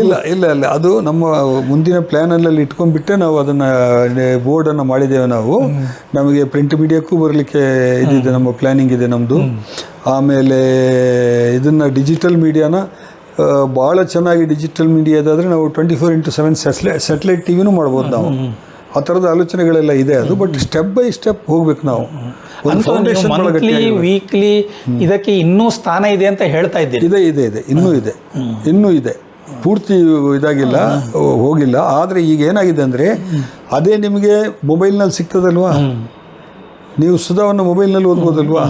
ಇಲ್ಲ ಇಲ್ಲ ಇಲ್ಲ. ಅದು ನಮ್ಮ ಮುಂದಿನ ಪ್ಲ್ಯಾನಲ್ಲಿ ಇಟ್ಕೊಂಡ್ಬಿಟ್ಟೆ ನಾವು ಅದನ್ನು ಬೋರ್ಡನ್ನು ಮಾಡಿದ್ದೇವೆ ನಾವು. ನಮಗೆ ಪ್ರಿಂಟ್ ಮೀಡಿಯಾಕ್ಕೂ ಬರಲಿಕ್ಕೆ ಇದಿದೆ ನಮ್ಮ ಪ್ಲ್ಯಾನಿಂಗ್ ಇದೆ ನಮ್ಮದು ಆಮೇಲೆ ಇದನ್ನು ಡಿಜಿಟಲ್ ಮೀಡಿಯಾನ ಭಾಳ ಚೆನ್ನಾಗಿ ಡಿಜಿಟಲ್ ಮೀಡಿಯಾದಾದರೆ ನಾವು ಟ್ವೆಂಟಿ ಫೋರ್ ಇಂಟು ಸೆವೆನ್ ಸೆಟ್ಲೈ ಸೆಟ್ಲೈಟ್ ಟಿ ವಿನೂ ಮಾಡ್ಬೋದು ನಾವು. ಆ ಥರದ ಆಲೋಚನೆಗಳೆಲ್ಲ ಇದೆ ಅದು ಬಟ್ ಸ್ಟೆಪ್ ಬೈ ಸ್ಟೆಪ್ ಹೋಗ್ಬೇಕು ನಾವು. ವೀಕ್ಲಿ ಇದಕ್ಕೆ ಇನ್ನೂ ಸ್ಥಾನ ಇದೆ ಅಂತ ಹೇಳ್ತಾ ಇದ್ದೀವಿ ಇದೆ ಇದೆ ಇದೆ. ಇನ್ನೂ ಇದೆ. ಇನ್ನೂ ಇದೆ. ಪೂರ್ತಿ ಇದಾಗಿಲ್ಲ ಹೋಗಿಲ್ಲ. ಆದರೆ ಈಗ ಏನಾಗಿದೆ ಅಂದರೆ ಅದೇ ನಿಮಗೆ ಮೊಬೈಲ್ನಲ್ಲಿ ಸಿಗ್ತದಲ್ವಾ? ನೀವು ಸುಧಾವನ್ನು ಮೊಬೈಲ್ನಲ್ಲಿ ಓದ್ಬೋದಲ್ವಾ?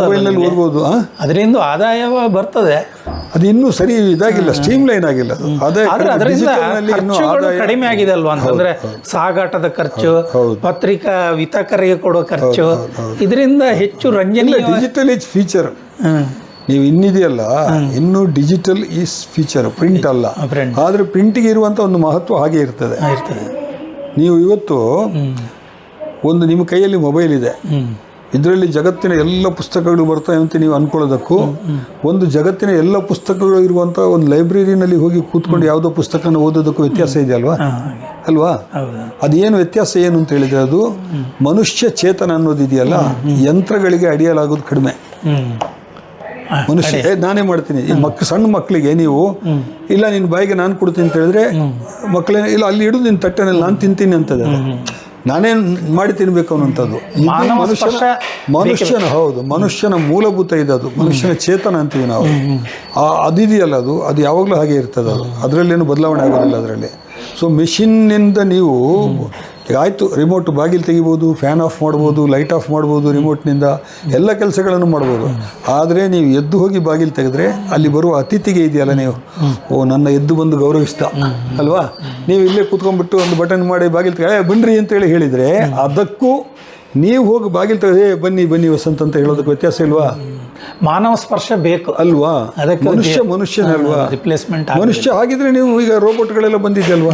ಮೊಬೈಲ್ನಲ್ಲಿ? ಓದ್ಬೋದು ಅದರಿಂದ ಆದಾಯ ಬರ್ತದೆ. ಅದು ಇನ್ನೂ ಸರಿ ಇದಾಗಿಲ್ಲ ಸ್ಟ್ರೀಮ್ ಲೈನ್ ಆಗಿಲ್ಲ ಅದರಿಂದ ಕಡಿಮೆ ಆಗಿದೆ ಅಲ್ವಾ ಅಂತಂದ್ರೆ ಸಾಗಾಟದ ಖರ್ಚು. ಪತ್ರಿಕಾ ವಿತಕರಿಗೆ ಕೊಡೋ ಖರ್ಚು ಇದರಿಂದ ಹೆಚ್ಚು ರಂಜನೆ ಡಿಜಿಟಲ್ ಈಸ್ ಫೀಚರ್. ನೀವು ಇನ್ನಿದೆಯಲ್ಲ ಇನ್ನು ಡಿಜಿಟಲ್ ಈಸ್ ಫೀಚರ್ ಪ್ರಿಂಟ್ ಅಲ್ಲ. ಆದರೆ ಪ್ರಿಂಟಿಗೆ ಇರುವಂಥ ಒಂದು ಮಹತ್ವ ಹಾಗೆ ಇರ್ತದೆ. ನೀವು ಇವತ್ತು ಒಂದು ನಿಮ್ಮ ಕೈಯಲ್ಲಿ ಮೊಬೈಲ್ ಇದೆ. ಇದರಲ್ಲಿ ಜಗತ್ತಿನ ಎಲ್ಲ ಪುಸ್ತಕಗಳು ಬರ್ತವೆ ಅಂತ ನೀವು ಅನ್ಕೊಳ್ಳೋದಕ್ಕೂ ಒಂದು ಜಗತ್ತಿನ ಎಲ್ಲ ಪುಸ್ತಕಗಳು ಇರುವಂಥ ಒಂದು ಲೈಬ್ರರಿನಲ್ಲಿ ಹೋಗಿ ಕೂತ್ಕೊಂಡು ಯಾವುದೋ ಪುಸ್ತಕನ ಓದೋದಕ್ಕೂ ವ್ಯತ್ಯಾಸ ಇದೆ ಅಲ್ವಾ? ಅಲ್ವಾ? ಅದೇನು ವ್ಯತ್ಯಾಸ ಏನು ಅಂತ ಹೇಳಿದ್ರೆ ಅದು ಮನುಷ್ಯ ಚೇತನ ಅನ್ನೋದಿದೆಯಲ್ಲ ಯಂತ್ರಗಳಿಗೆ ಅಡಿಯಲಾಗೋದು ಕಡಿಮೆ. ಮನುಷ್ಯ ನಾನೇ ಮಾಡ್ತೀನಿ. ಈ ಮಕ್ ಸಣ್ಣ ಮಕ್ಕಳಿಗೆ ನೀವು ಇಲ್ಲ ನಿನ್ನ ಬಾಯಿಗೆ ನಾನು ಕೊಡ್ತೀನಿ ಅಂತ ಹೇಳಿದ್ರೆ ಮಕ್ಕಳೇ ಇಲ್ಲ ಅಲ್ಲಿ ಹಿಡಿದು ನಿನ್ನ ತಟ್ಟೆನಲ್ಲಿ ನಾನು ತಿಂತೀನಿ ಅಂತದೆ. ಅದು. ನಾನೇ ಮಾಡಿ ತಿನ್ಬೇಕು ಮಾನವ ಮನುಷ್ಯನ ಮನುಷ್ಯನ ಹೌದು ಮನುಷ್ಯನ ಮೂಲಭೂತ ಇದದು ಮನುಷ್ಯನ ಚೇತನ ಅಂತೀವಿ ನಾವು. ಆ ಅದಿದೆಯಲ್ಲ ಅದು ಅದು ಯಾವಾಗಲೂ ಹಾಗೆ ಇರ್ತದೆ ಅದು. ಅದರಲ್ಲೇನು ಬದಲಾವಣೆ ಆಗೋದಿಲ್ಲ ಅದರಲ್ಲಿ. ಸೊ ಮೆಷಿನ್ನಿಂದ ನೀವು ಈಗ ಆಯಿತು ರಿಮೋಟ್ ಬಾಗಿಲು ತೆಗಿಬೋದು ಫ್ಯಾನ್ ಆಫ್ ಮಾಡ್ಬೋದು ಲೈಟ್ ಆಫ್ ಮಾಡ್ಬೋದು ರಿಮೋಟ್ನಿಂದ ಎಲ್ಲ ಕೆಲಸಗಳನ್ನು ಮಾಡ್ಬೋದು. ಆದರೆ ನೀವು ಎದ್ದು ಹೋಗಿ ಬಾಗಿಲು ತೆಗೆದ್ರೆ ಅಲ್ಲಿ ಬರುವ ಅತಿಥಿಗೆ ಇದೆಯಲ್ಲ ನೀವು? ಓ, ನನ್ನ ಎದ್ದು ಬಂದು ಗೌರವಿಸ್ತ. ಅಲ್ವಾ? ನೀವು ಇಲ್ಲೇ ಕೂತ್ಕೊಂಡ್ಬಿಟ್ಟು ಒಂದು ಬಟನ್ ಮಾಡಿ ಬಾಗಿಲು ತೆಗೆ ಬನ್ನಿರಿ ಅಂತೇಳಿ ಹೇಳಿದರೆ ಅದಕ್ಕೂ ನೀವು ಹೋಗಿ ಬಾಗಿಲು ತೆಗೆದೇ ಬನ್ನಿ ಬನ್ನಿ, ವಸಂತ ಅಂತ ಹೇಳೋದಕ್ಕೆ ವ್ಯತ್ಯಾಸ ಇಲ್ವಾ? ಮಾನವ ಸ್ಪರ್ಶ ಬೇಕು. ಅಲ್ವಾ? ಅದಕ್ಕೆ ಮನುಷ್ಯ ಮನುಷ್ಯನಲ್ವಾ ರಿಪ್ಲೇಸ್ಮೆಂಟ್ ಮನುಷ್ಯ ಆಗಿದ್ರೆ ನೀವು ಈಗ ರೋಬೋಟ್ಗಳೆಲ್ಲ ಬಂದಿದೆಯಲ್ವಾ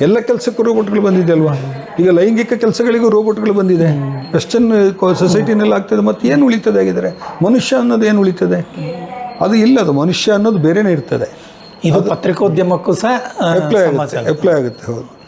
ಎಲ್ಲ ಕೆಲಸಕ್ಕೂ ರೋಬೋಟ್ಗಳು ಬಂದಿದೆಯಲ್ವಾ ಈಗ ಲೈಂಗಿಕ ಕೆಲಸಗಳಿಗೂ ರೋಬೋಟ್ಗಳು ಬಂದಿದೆ. ವೆಸ್ಟರ್ನ್ ಸೊಸೈಟಿನಲ್ಲಿ ಆಗ್ತದೆ ಮತ್ತೆ ಏನು ಉಳಿತದೆ ಆಗಿದ್ರೆ ಮನುಷ್ಯ ಅನ್ನೋದು ಏನು ಉಳಿತದೆ? ಅದು ಇಲ್ಲ ಅದು ಮನುಷ್ಯ ಅನ್ನೋದು ಬೇರೆನೇ ಇರ್ತದೆ. ಇದು ಪತ್ರಿಕೋದ್ಯಮಕ್ಕೂ ಸಹ ಎಪ್ಲೈ ಅಪ್ಲೈ ಆಗುತ್ತೆ ಅಪ್ಲೈ ಆಗುತ್ತೆ ಹೌದು.